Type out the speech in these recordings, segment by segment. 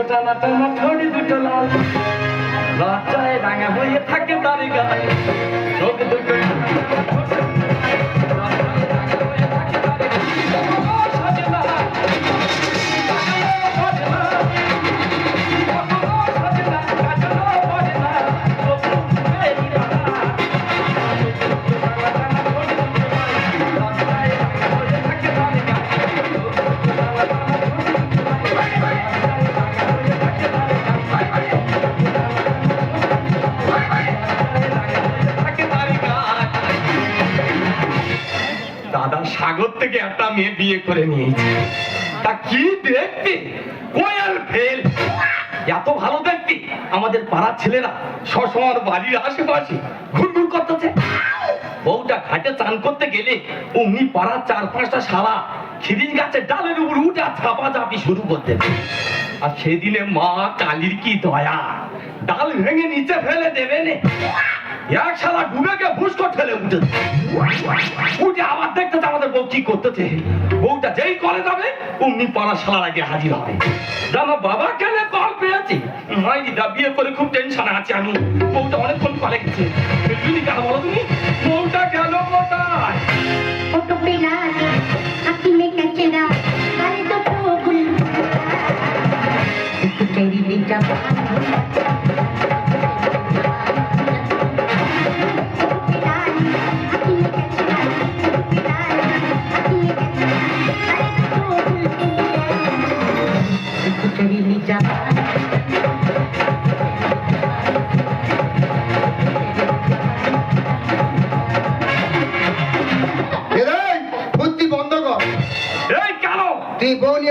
দুটো টানা টানা ঠোঁট দুটো লাল। লজ্জায় রাঙা হয়ে থাকে তার গায়ে। চোখ দুটো সাগর থেকে একটা মেয়ে বিয়ে করে নিয়েছে। তা কি দেখতে কোয়াল ফেল এত ভালো দেখতে আমাদের পাড়ার ছেলেরা সসময় বাড়ির আশেপাশে ঘুরঘুর করতেছে। বউটা ঘাটে চান করতে গেলে অমনি পাড়ার চার পাঁচটা সারা খিরিজ গাছের ডালের উপর উঠে চাপা চাপি শুরু করতে আর সেদিনে মা কালীর কি দয়া? ডাল ভেঙে নিচে ফেলে দেবে নে। এক শালা ঠেলে উঠে। উঠে আবার আমাদের বউ কি করতেছে। বউটা যেই করে যাবে অমনি পাড়া শালার আগে হাজির হবে। জানো বাবা কেন কল পেয়েছি। মাই দিদা বিয়ে করে খুব টেনশনে আছে আমি। বউটা অনেকক্ষণ কলে গেছে।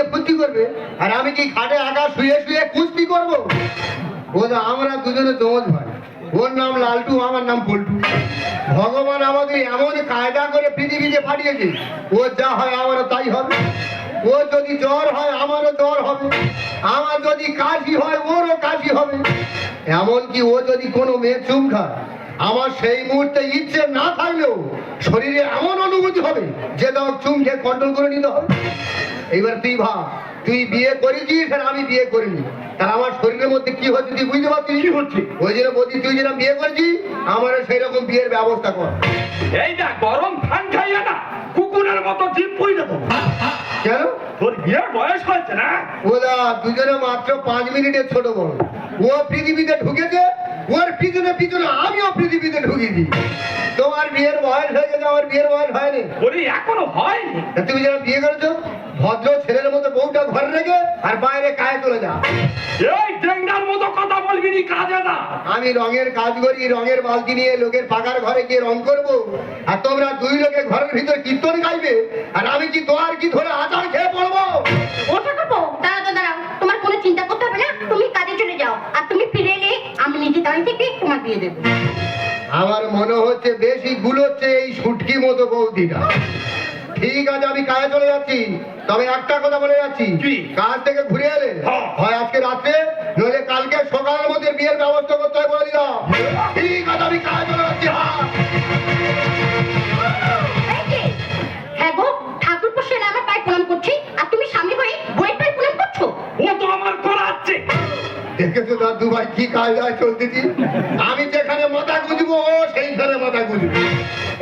নিয়ে ফুর্তি করবে? আর আমি কি খাটে আঁকা শুয়ে শুয়ে কুস্তি করব? বোধ আমরা দুজনে দোষ ভাই। ওর নাম লালটু, আমার নাম পল্টু। ভগবান আমাদের এমন কায়দা করে পৃথিবীতে পাঠিয়েছে, ও যা হয় আমারও তাই হবে। ও যদি জ্বর হয়, আমারও জ্বর হবে। আমার যদি কাশি হয়, ওরও কাশি হবে। এমনকি ও যদি কোনো মেয়ে চুম খায়, আমার সেই মুহূর্তে ইচ্ছে না থাকলেও শরীরে এমন অনুভূতি হবে, যে তাও চুম খেয়ে কন্ট্রোল করে নিতে হবে। এইবার তুই ভাব তুই বিয়ে করেছিস আর আমি বিয়ে করিনি। তার আমার শরীরের মধ্যে কি হচ্ছে তুই বুঝতে পারছিস? কি হচ্ছে? ওই জন্য বলছি তুই যেরকম বিয়ে করেছিস আমার সেই রকম বিয়ের ব্যবস্থা কর। এই না গরম ফ্যান খাইয়ে না কুকুরের মতো জিপ পই দেবো। কেন? তোর বিয়ের বয়স হয়েছে না? ওদা দুজনে মাত্র পাঁচ মিনিটের ছোট বড়। ও পৃথিবীতে ঢুকেছে ওর পিছনে পিছনে আমিও পৃথিবীতে ঢুকেছি। বয়স হয়ে গেছে আমার বিয়ের বয়স হয়নি। ওরে এখনও হয়নি? তুমি যারা বিয়ে করেছ ভদ্র ছেলের মতো বউটা ঘরে রেখে আর বাইরে কায়ে চলে যা এই ডেঙ্গার মতো কথা বলবি নি কাজে না আমি রঙের কাজ করি রঙের বালতি নিয়ে লোকের পাকার ঘরে গিয়ে রং করব। আর তোমরা দুই লোকে ঘরের ভিতর কীর্তন গাইবে আর আমি কি তোমার কি ধরে আচার খেয়ে পড়ব? ওটা করব তো দাঁড়াও। তোমার কোনো চিন্তা করতে হবে না তুমি কাজে চলে যাও। আর তুমি ফিরে এলে আমি নিজে দাঁড়িয়ে থেকে তোমার বিয়ে দেবো। আমার মনে হচ্ছে বেশি গুলোচ্ছে এই সুটকি মতো বৌদিটা। ঠিক আছে আমি কাজে চলে যাচ্ছি। তবে একটা কথা বলে যাচ্ছি? কাজ থেকে ঘুরে এলে হ্যাঁ। হয় আজকে রাত্রে নইলে কালকে সকালের মধ্যে বিয়ের ব্যবস্থা করতে হয় বলে দিলাম। ঠিক আছে আমি কাজে চলে যাচ্ছি হ্যাঁ এই গো ঠাকুর পোষের আমার পায়ে প্রণাম করছি আর তুমি স্বামী হয়ে বইয়ের পায়ে প্রণাম করছ? ও তো আমার দাদু ভাই কি কায়দায় চলতেছি? আমি যেখানে মাথা গুজবো ও সেইখানে মাথা গুজবো।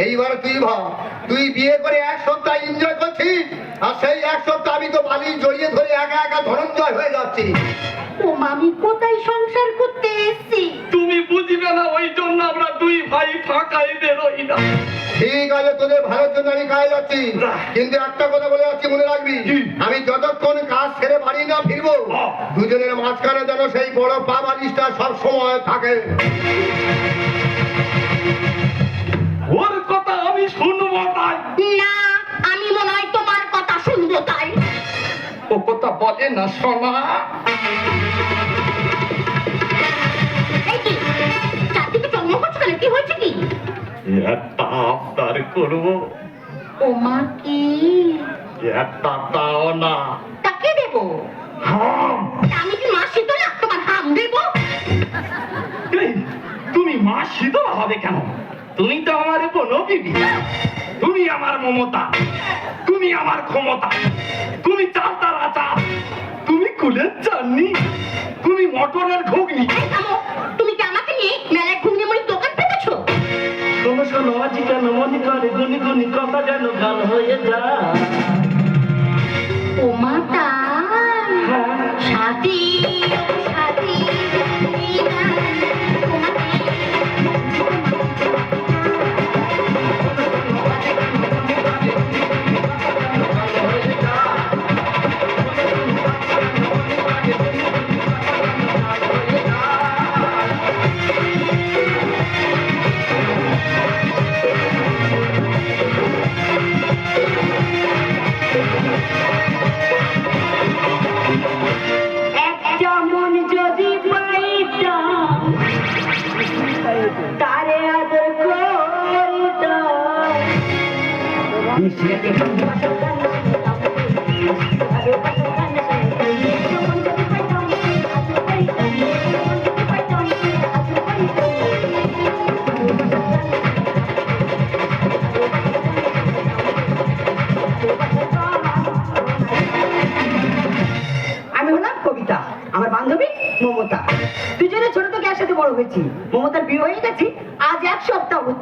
এইবার তুই ভাব তুই বিয়ে করে এক সপ্তাহ এনজয় করছিস? আর সেই এক সপ্তাহ আমি তো বালি জড়িয়ে ধরে একা একা ধরঞ্জয় হয়ে যাচ্ছি। ও মামি কোথায় সংসার করতে এসছি? তুমি বুঝবে না ওই জন্য আমরা ভাই ফাঁকাই বেরোই না। ঠিক আছে তোদের ভালোর জন্য আমি কাজে যাচ্ছি। কিন্তু একটা কথা বলে যাচ্ছি মনে রাখবি? আমি যতক্ষণ কাজ ছেড়ে বাড়ি না ফিরবো। দুজনের মাঝখানে যেন সেই বড় পা বালিশটা সব সময় থাকে। ওর কথা আমি শুনব তাই। না আমি মনে হয় তোমার কথা শুনব তাই। ও কথা বলে না শোনা কি হয়েছে কি? একটা আবদার করব। ও মা কি? একটা না। তাকে দেবো? হাম! আমি কি মা শীতলা তোমার হাম দেবো? তুমি মা শীতল হবে কেন? তুমি তো আমার কোনো বিবি তুমি আমার মমতা। তুমি আমার ক্ষমতা। তুমি চালতার আচার। তুমি কুলের চাননি। তুমি মটরের ঘুগনি। তুমি কি আমাকে নিয়ে মেলায় পেতেছো শোনো শোনো আজি কেন মনে করে গুনি গুনি কথা যেন গান হয়ে যায়? ও মাতা সাথী।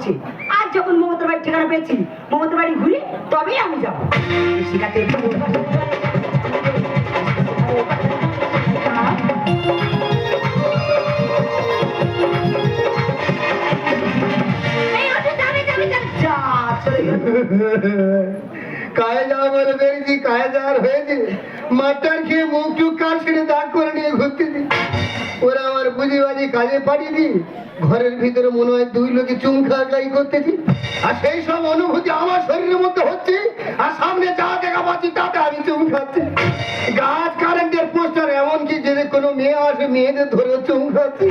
হচ্ছে আজ যখন মমতার বাড়ির ঠিকানা পেয়েছি মমতার বাড়ি ঘুরে তবেই আমি যাব। শিখাতে এই ওঠো, যাবে, যাবে, যাবে। যা চলে গেল। কায়ে যাওয়া বলে বেরিয়েছি কায়ে যাওয়ার হয়েছে? মাস্টার খেয়ে মুখ টুক করে নিয়ে ঘুরতেছি। ওরা আমার বুঝি কাজে পাঠিয়ে দিই ঘরের ভিতরে মনে হয় দুই লোকে চুম খাই করতেছি। আর সেই সব অনুভূতি আমার শরীরের মধ্যে হচ্ছে, আর সামনে যা দেখা পাচ্ছি তাতে আমি চুম খাচ্ছি। গাছ কারেন্টের পোস্টার এমনকি যে কোনো মেয়ে আসে, মেয়েদের ধরে চুম খাচ্ছে।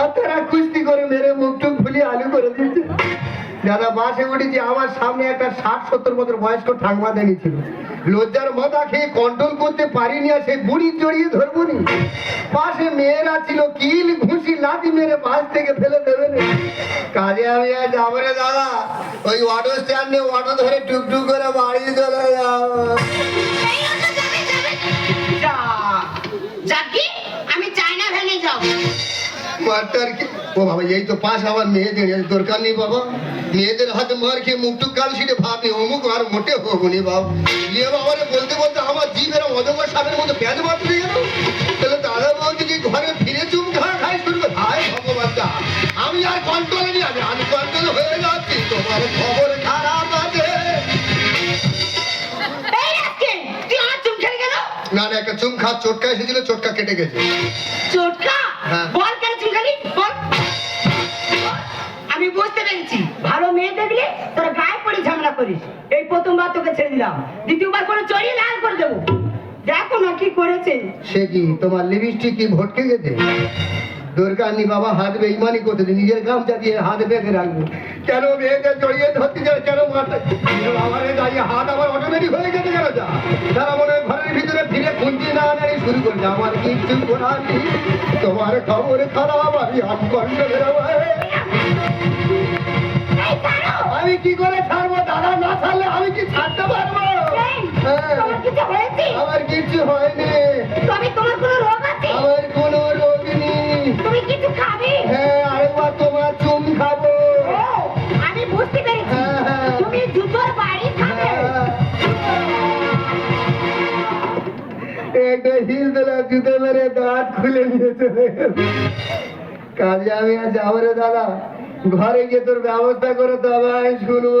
আর তারা কুস্তি করে মেরে মুখ টুক ফুলিয়ে আলু করে দিচ্ছে। দাদা, বাসে উঠেছি, আমার সামনে একটা ষাট সত্তর বছর বয়স্ক ঠাকুমা দাঁড়িয়েছিল লজ্জার মাথা খেয়ে কন্ট্রোল করতে পারিনি আর সেই বুড়ি জড়িয়ে ধরবো নি পাশে মেয়েরা ছিল, কিল ঘুষি লাঠি মেরে বাস থেকে ফেলে দেবে কাজে আমি আর যাব দাদা, ওই অটো স্ট্যান্ডে অটো ধরে টুকটুক করে বাড়ি চলে যাও মাস্টার কি। ও বাবা, এই তো পাশ আবার মেয়েদের দরকার নেই বাবা। মেয়েদের হাতে মার খেয়ে মুখটু কাল সেটা ভাবি অমুক আর মোটে হব নি বাবা ইয়ে বাবা বলতে বলতে আমার জীবের অজগর সাপের মতো প্যাঁচ মারতে গেল। তাহলে দাদা বলছে যে ঘরে ফিরে চুম খাওয়া খাই শুরু করে। ভগবান আমি আর কন্ট্রোলে নিয়ে আমি আমি কন্ট্রোল হয়ে যাচ্ছি। তোমার খবর না না একটা চুম খা চটকা এসেছিল চটকা কেটে গেছে। চটকা? হ্যাঁ। বল কেন চুলকালি বল। আমি বুঝতে পেরেছি। ভালো মেয়ে দেখলে তোর গায়ে পড়ে ঝামেলা করিস। এই প্রথমবার তোকে ছেড়ে দিলাম। দ্বিতীয়বার করে চড়িয়ে লাল করে দেবো। দেখো না কি করেছে। সে কি তোমার লিপস্টিক কি ভটকে গেছে? দরকার নেই বাবা হাত বেইমানি করতেছে নিজের গামছা দিয়ে হাত বেঁধে রাখব। কেন মেয়েকে জড়িয়ে ধরতে কেন মারতে? আমার দাঁড়িয়ে হাত আমার অটোমেটিক হয়ে যেতে কেন যা। তারা মনে ঘরের ভিতরে ফিরে খুঁজি না শুরু করছে আমার কিচ্ছু করার তোমার খবর খারাপ আমি আমি কি করে ছাড়বো? দাদা না ছাড়লে আমি কি ছাড়তে পারব? তোমার কিছু হয়েছে? আমার হয়নি। কোনো রোগ আছে? আমার কোনো একটা হিল তোলা জুতো মেরে দাঁত খুলে নিয়ে চলে গেল। কাজে আমি আর যাব রে দাদা ঘরে গিয়ে তোর ব্যবস্থা করে তবে আমি শুনব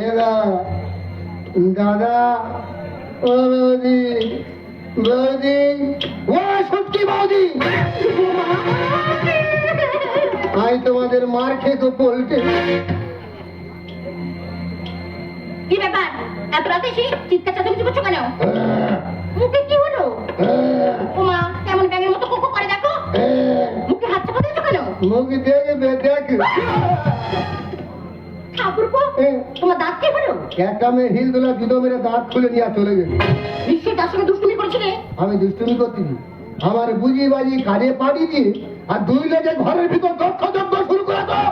এরা দাদা ও বৌদি বৌদি ও সত্যি বৌদি। আমি তোমাদের মার খেয়ে তো পল্টে কি ব্যাপার? এত রাতে এসে চিৎকার চাচামেচি করছ কেন? মুখে কি হলো? ওমা কেমন ব্যাঙের মতো কোকো করে দেখো। মুখে হাত চাপা দিয়েছ কেন? মুখ দেখবে দেখ ঠাকুরপো তোমার দাঁত কি হলো একটা মেয়ে হিল তোলা জুতো মেরে দাঁত খুলে নিয়ে চলে গেল। নিশ্চয়ই নিশ্চয়ই তার সঙ্গে দুষ্টুমি করেছিলে আমি দুষ্টুমি করতেছি আমার বুঝি বাজি কাজে পাড়ি দিয়ে আর দুই লেগে ঘরের ভিতর দক্ষ যজ্ঞ শুরু করে দাও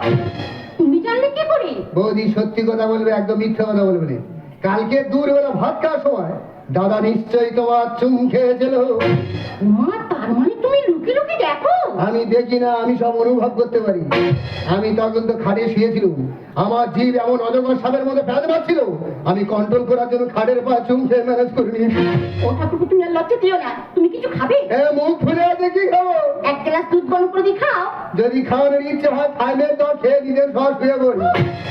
তুমি জানলে কি করে? বৌদি সত্যি কথা বলবে একদম মিথ্যা কথা বলবে না। কালকে দূর বেলা ভাত খাওয়ার সময় দাদা নিশ্চয়ই তোমার চুম খেয়েছিল। মা তার মানে তুমি লুকি লুকি দেখো আমি দেখি না আমি সব অনুভব করতে পারি। আমি তখন তো খাটে শুয়েছিলাম। আমার জীব এমন অজগর সাপের মধ্যে প্যাদ মারছিল। আমি কন্ট্রোল করার জন্য খাটের পা চুম খেয়ে ম্যানেজ করে নিয়েছি ও তুমি আর লজ্জা দিও না। তুমি কিছু খাবে? এ মুখ আছে কি খাব। এক গ্লাস দুধ গরম করে খাও। যদি খাওয়ানোর ইচ্ছে হয় খাইলে তো খেয়ে নিজের শুয়ে পড়ি।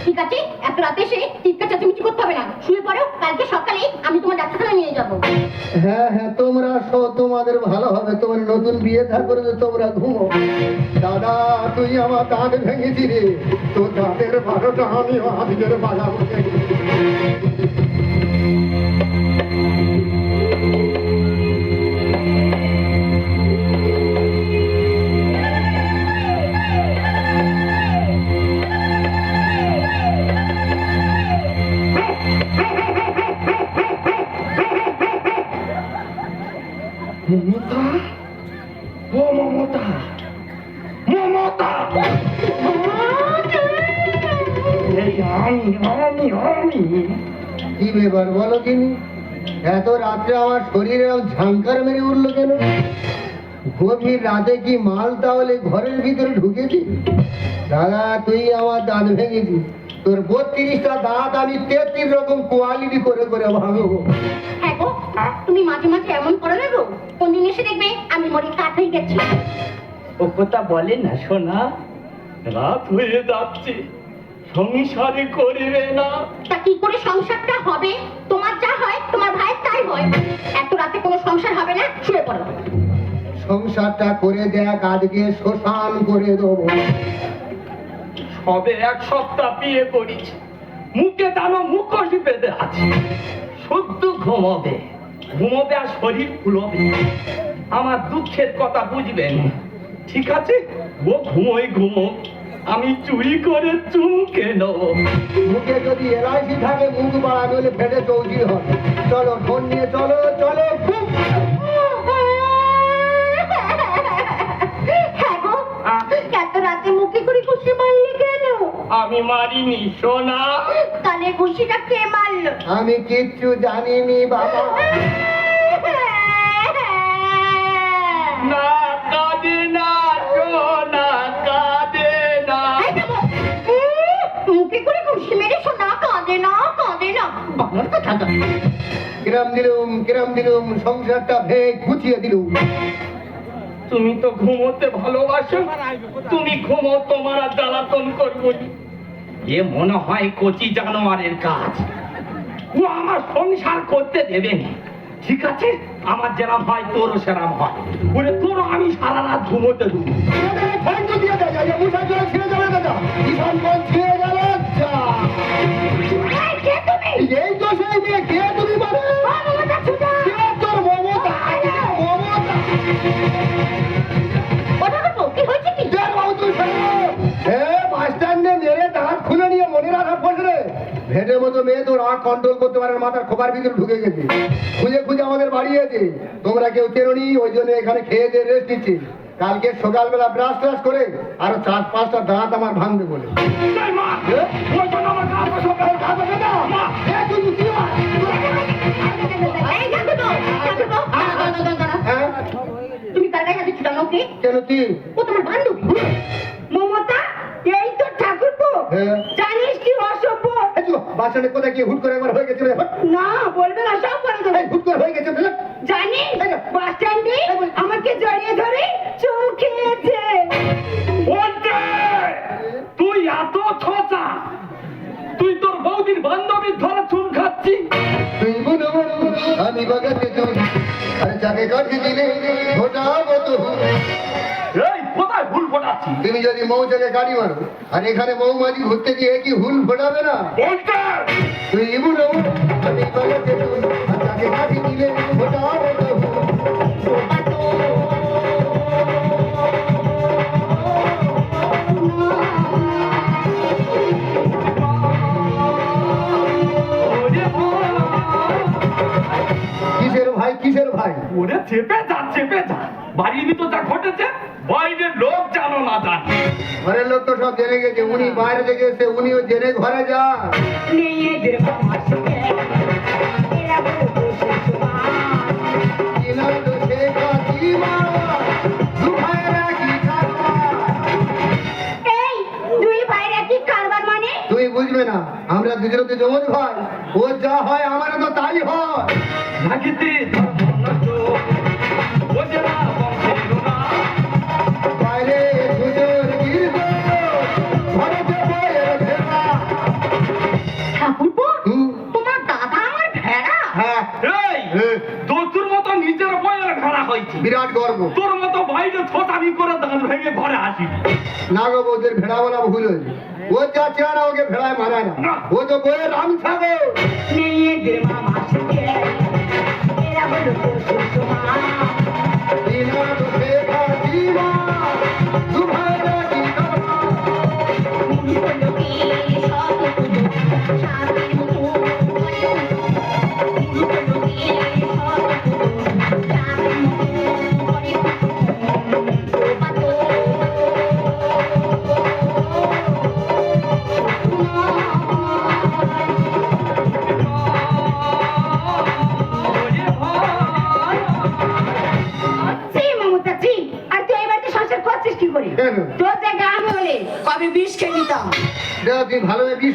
ঠিক আছে এত রাতে এসে চিৎকার চেঁচামেচি করতে হবে না। শুয়ে পড়ো কালকে সকালে আমি তোমার ডাক্তারখানায় নিয়ে যাব। হ্যাঁ হ্যাঁ তোমরা শো তোমাদের ভালো হবে। তোমার নতুন বিয়ে থাকবে তোমরা ঘুমো। দাদা তুই আমার দাঁত ভেঙেছি রে তো দাঁতের বারোটা আমি আজকের মমতা? ও মমতা। মমতা। কি ব্যাপার বলো কিনি? এত রাত্রে আমার শরীরে ঝাঙ্কার মেরে উঠল কেন? গভীর রাতে কি মাল তাহলে ঘরের ভিতরে ঢুকেছি? দাদা, তুই আমার দাঁত ভেঙেছি তোর বত্রিশটা দাঁত আমি তেত্রিশ রকম কোয়ালিটি করে করে ভাঙবো। হ্যাঁ গো তুমি মাঝে মাঝে এমন করে না গো কোনদিন এসে দেখবে আমি মরে কাঠ হয়ে গেছি। ও কথা বলে না শোনা রাত হয়ে যাচ্ছে সংসারে করিবে না। তা কি করে সংসারটা হবে? তোমার যা হয় তোমার ভাইয়ের তাই হয়। এত রাতে কোনো সংসার হবে না শুয়ে পড়ো। সংসারটা করে দেখ আজকে শ্মশান করে দেবো। সবে এক সপ্তাহ বিয়ে করেছি। মুখে জানো মুখোশি বেঁধে আছে। শুদ্ধ ঘুমোবে। ঘুমোবে আর শরীর ফুলবে। আমার দুঃখের কথা বুঝবেন। ঠিক আছে? ও ঘুমোই ঘুমো। আমি চুরি করে চুমকে নেব। মুখে যদি এলআইসি থাকে, মুখ বাড়া হলে ফেটে চৌচির হবে। চলো, ফোন নিয়ে চলো চলো এত রাতে মুখে করে খুশি মারলে কেন? আমি মারিনি সোনা। কানে খুশিটা কে মারলো? আমি কিচ্ছু জানিনি বাবা। না কাঁদে না সোনা কাঁদে না। মুখে করে খুশি মেরে শোনা কাঁদে না কাঁদে না। বাবার কথা। কিরাম দিলুম কিরাম দিলুম সংসারটা ভেগ গুছিয়ে দিলুম। তুমি তো ঘুমোতে ভালোবাসো। তুমি ঘুমো তোমার জ্বালাতন করব। এ মনে হয় কচি জানোয়ারের কাজ। ও আমার সংসার করতে দেবে না। ঠিক আছে? আমার যেরাম হয় তোরও সেরাম হয়। বলে তোরও আমি সারা রাত ঘুমোতে দেবো। কন্ট্রোল করতে পারে মাথার খোপার ভিতরে ঢুকে গেছে। খুঁজে খুঁজে আমাদের বাড়ি এসে তোমরা কেউ চেরোনি ওই জন্য এখানে খেয়ে দিয়ে রেস্ট নিচ্ছি। কালকে সকালবেলা ব্রাশ ট্রাশ করে আরও চার পাঁচটা দাঁত আমার ভাঙবে বলে। হ্যাঁ? তুমি কার গায়ে হাতে ছুটানো কেন তুই ও তোমার বান্ধবী। মমতা এই তো ঠাকুরপো। হ্যাঁ? জানিস কি অসভ্য এই চলো, বাস স্ট্যান্ডে কোথায় গিয়ে হুট করে একবার হয়ে গেছে রে। না বলবে না সব বলে দেবে। হুট করে হয়ে গেছে বুঝলে? জানিস বাস স্ট্যান্ডে আমাকে জড়িয়ে ধরে চুম খেয়েছে। বলতে, তুই এত ছোচা। তুই তোর বৌদির বান্ধবীর ধরে চুন খাচ্ছি। তুই বুনো আমি বাগাতে তুই আর যাকে কাঠি দিলে ফোটাবো তো এই কোথায় ভুল ফোটাচ্ছি তুমি যদি মৌচাকে গাড়ি মারো আর এখানে মৌমাছি ঘুরতে গিয়ে কি হুল ফোটাবে না? তুই আমি যাকে দিলে ফোটাবো তো কিসের ভাই যা চেপে গেছে উনি বাইরে থেকে এসে উনিও জেনে ঘরে যান। মানে? তুমি বুঝবে না আমরা দুজনে তো জমজ ভাই ও যা হয় আমারও তো তাই হয়। নাগো বৌদের ভেড়া বলা ভুল হয়েছে ও যা চেহারা ওকে ভেড়ায় মানায় না ও তো বইয়ের রাম ছাগল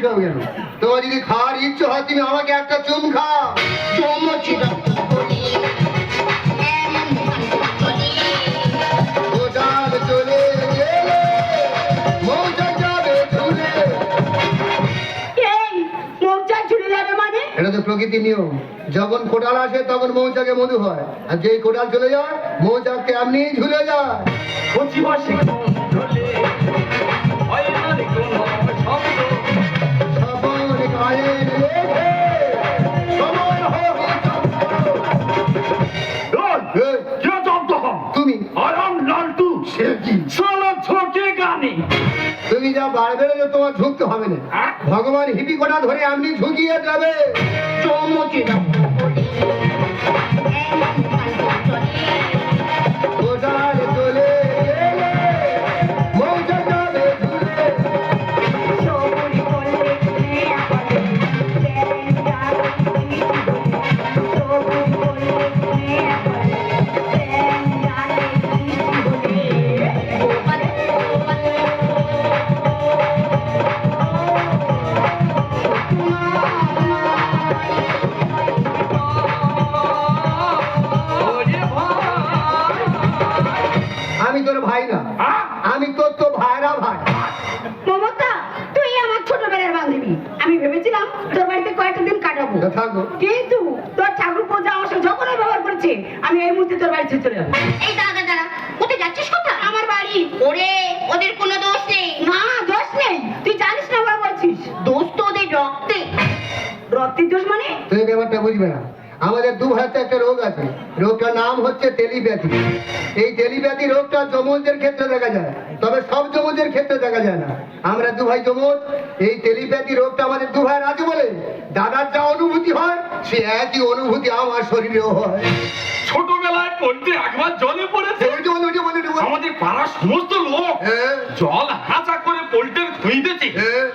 খাও কেন? তোমার যদি খাওয়ার ইচ্ছে হয় তুমি আমাকে একটা চুম খাও। কোটাল চলে গেলে মৌজা যাবে চলে এই মৌচা ঝুলে যাবে মানে? এটা তো প্রকৃতির নিয়ম। যখন কোটাল আসে তখন মৌচাকে মধু হয়। আর যেই কোটাল চলে যায় মৌচাককে এমনি ঝুলে যায়? তুমি যা তোমার ঝুঁকতে হবে না ভগবান হিপি কোটা ধরে আপনি ঝুঁকিয়ে যাবে কোটাল এই দাদা দাদা কোথায় যাচ্ছিস কোথা আমার বাড়ি। ওরে ওদের কোনো দোষ নেই। না দোষ নেই। তুই জানিস না ওরা বলছিস। দোষ তো ওদের রক্তে। রক্তের দোষ মানে? তুমি ব্যাপারটা বুঝবে না। আমাদের দু হাতে একটা রোগ আছে। রোগটার নাম হচ্ছে টেলিপ্যাথি। এই টেলিপ্যাথি রোগটা যমজদের ক্ষেত্রে দেখা যায়। তবে সব যমজের ক্ষেত্রে দেখা যায় না। আমরা দু ভাই যমজ এই টেলিপ্যাথি রোগটা আমাদের দু ভাইয়ের আছে বলে দাদার যা অনুভূতি হয় সে একই অনুভূতি আমার শরীরেও হয়। ছোটবেলায় পড়তে একবার জলে পড়েছে। আমাদের পাড়ার সমস্ত লোক জল হাঁচা করে পোল্টের খুঁজতেছে।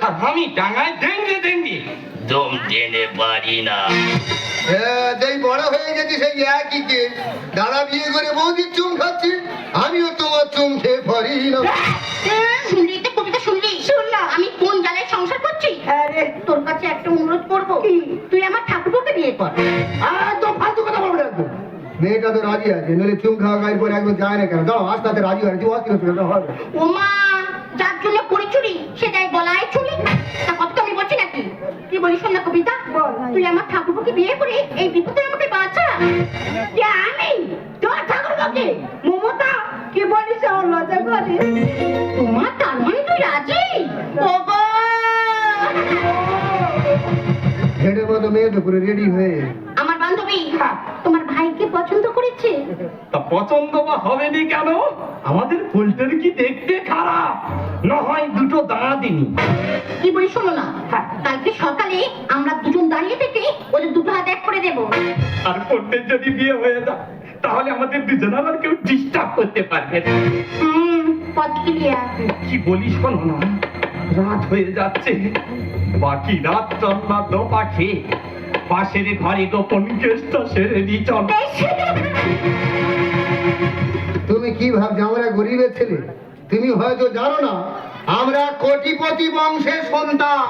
আর আমি ডাঙায় দেঙ্গে দেঙ্গে দম টেনে পারি না। হ্যাঁ, যেই বড় হয়ে গেছি সেই একই কে? দাদা বিয়ে করে বৌদির চুম খাচ্ছি। আমিও তোমার চুম খেয়ে পারি না। শুনলি তো কবিতা শুনলি? শুনলাম আমি কোন জ্বালায় সংসার করছি? হ্যাঁ রে তোর কাছে একটা অনুরোধ করব। তুই আমার ঠাকুরকে বিয়ে কর। একদম ফালতু কথা বলবে না একদম। মেয়েটা তো রাজি আছে নইলে চুম খাওয়া গাড়ি পরে একদম যায় না কেন? দাও আস্তে আস্তে রাজি হয় তুই অস্থির না, হবে। ওমা যার জন্য করি চুরি সে যাই গলায় চুরি। তা কত তো আমি বলছি নাকি? কি বলিস না কবিতা? বল। তুই আমার ঠাকুরকে বিয়ে করে এই বিপদে আমাকে বাঁচা। কে আমি তোর ঠাকুর বাকে মমতা কি বলিস আমার লজ্জা করে? তোমার তার মানে তুই রাজি? ওগো! হেডের মতো মেয়ে তো পুরো রেডি হয়ে আমার বান্ধবী? ভাইকে পছন্দ করেছে? তা পছন্দ বা হবে নি কেন? আমাদের পোল্টের কি দেখতে খারাপ? না হয় দুটো দাঁড়া দিনি কি বলি শোনো না কালকে সকালে আমরা দুজন দাঁড়িয়ে থেকে ওদের দুটো হাত এক করে দেবো। আর পোল্টের যদি বিয়ে হয়ে যায় তাহলে আমাদের দুজনের আর কেউ ডিস্টার্ব করতে পারবে না। হুম পথ ক্লিয়ার কি বলি শোনো না রাত হয়ে যাচ্ছে বাকি রাত চল্লা দো পাখি পাশের ঘরে গোপন কেসটা সেরে দি চল তুমি কি ভাবছ আমরা গরিবের ছেলে? তুমি হয়তো জানো না আমরা কোটিপতি বংশের সন্তান।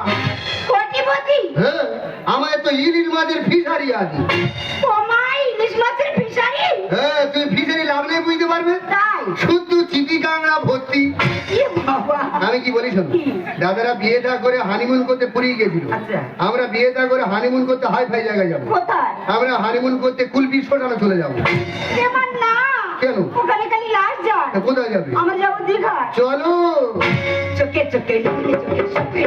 কোটিপতি? হ্যাঁ আমাদের তো ইলির মাছের ফিশারি আছে। ইলিশ মাছের ফিশারি হ্যাঁ তুমি ফিশারি লাভ নেই বুঝতে পারবে? তাই? শুদ্ধ চিটি কাংড়া ভর্তি। আমি কি বলি শোনো? দাদারা বিয়েটা করে হানিমুন করতে পুরী গেছিল। আচ্ছা। আমরা বিয়েটা করে হানিমুন করতে হাই ফাই জায়গায় যাব। কোথায়? আমরা হানিমুন করতে কুলপি শ্মশানে চলে যাব। কেন? ওখানে খালি লাশ যায় কোথায় যাবে? আমরা যাব দীঘায় চলো। চোখে চোখে চোখে চোখে